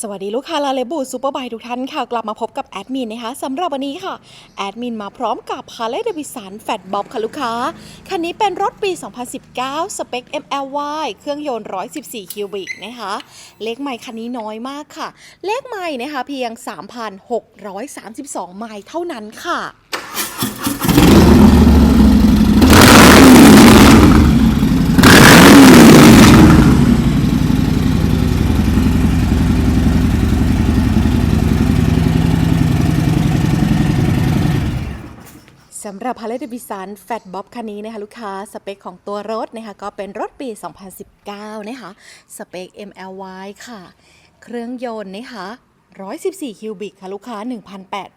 สวัสดีลูกค้าลาเลบูซูเปอร์ไบทุกท่านค่ะ กลับมาพบกับแอดมินนะคะสำหรับวันนี้ค่ะ แอดมินมาพร้อมกับฮาร์เลย์เดวิสันแฟตบ๊อบค่ะลูกค้า คันนี้เป็นรถปี 2019 สเปค MLY เครื่องยนต์ 114 คิวบิกนะคะ เลขใหม่คันนี้น้อยมากค่ะ เลขใหม่นะคะเพียง 3,632 ไมล์เท่านั้นค่ะ สำหรับ Harley Davidson Fat Bob คันนี้นะคะลูกค้าสเปคของตัวรถนะคะก็เป็นรถปี 2019 นะคะ สเปค MLY ค่ะ เครื่องยนต์นะคะ 114 คิวบิกค่ะ ลูกค้า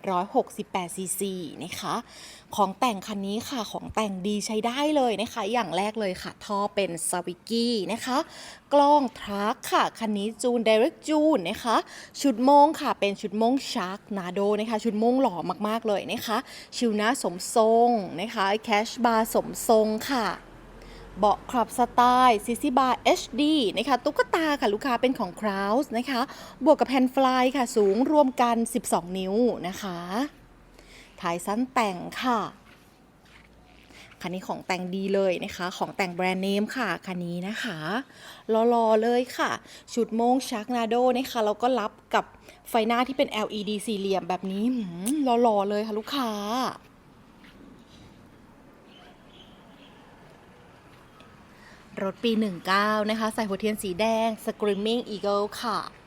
1,868 ซีซีนะคะ ของแต่งคันนี้ค่ะ ของแต่งดีใช้ได้เลยนะคะ อย่างแรกเลยค่ะ ท่อเป็นซาวิกกี้นะคะ กล้องทรัคค่ะ คันนี้จูน Direct จูนนะคะ ชุดมงค่ะ เป็นชุดมงชาร์กนาโดนะคะ ชุดมงหล่อมากๆเลยนะคะ ชิวหน้าสมทรงนะคะ แคชบาร์สมทรงค่ะ เบาะคลับสไตล์ซิซี่บาร์ HD นะคะตุ๊กตาค่ะลูกค้าเป็นของ c r o u s นะคะ บวกกับแผ่นฟลายค่ะสูงรวมกัน 12 นิ้วนะคะถ่ายสั้นแต่งค่ะ คันนี้ของแต่งดีเลยนะคะ ของแต่งแบรนด์เนมค่ะ คันนี้นะคะรอๆเลยค่ะ ชุดโมงชักนาโดนะคะแล้วก็รับกับไฟหน้าที่เป็น LED สี่เหลี่ยมแบบนี้หืมรอๆเลยค่ะลูกค้า รถปี 19 นะคะ ใส่หัวเทียนสีแดง Screaming Eagle ค่ะ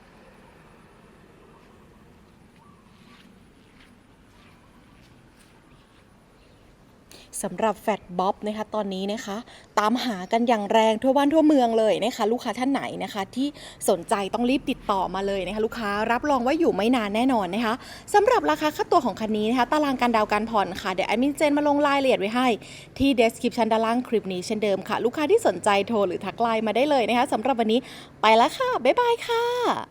สำหรับแฟตบ๊อบนะคะตอนนี้นะคะ ตามหากันอย่างแรงทั่วบ้านทั่วเมืองเลยนะคะ ลูกค้าท่านไหนนะคะ ที่สนใจต้องรีบติดต่อมาเลยนะคะ ลูกค้ารับรองว่าอยู่ไม่นานแน่นอนนะคะสำหรับราคาค่าตัวของคันนี้นะคะ ตารางการดาวน์การผ่อนค่ะ เดี๋ยวแอดมินเจนมาลงรายละเอียดไว้ให้ ที่ description ด้านล่างคลิปนี้เช่นเดิมค่ะ ลูกค้าที่สนใจโทรหรือทักไลน์มาได้เลยนะคะสำหรับวันนี้ไปแล้วค่ะบ๊ายบายค่ะ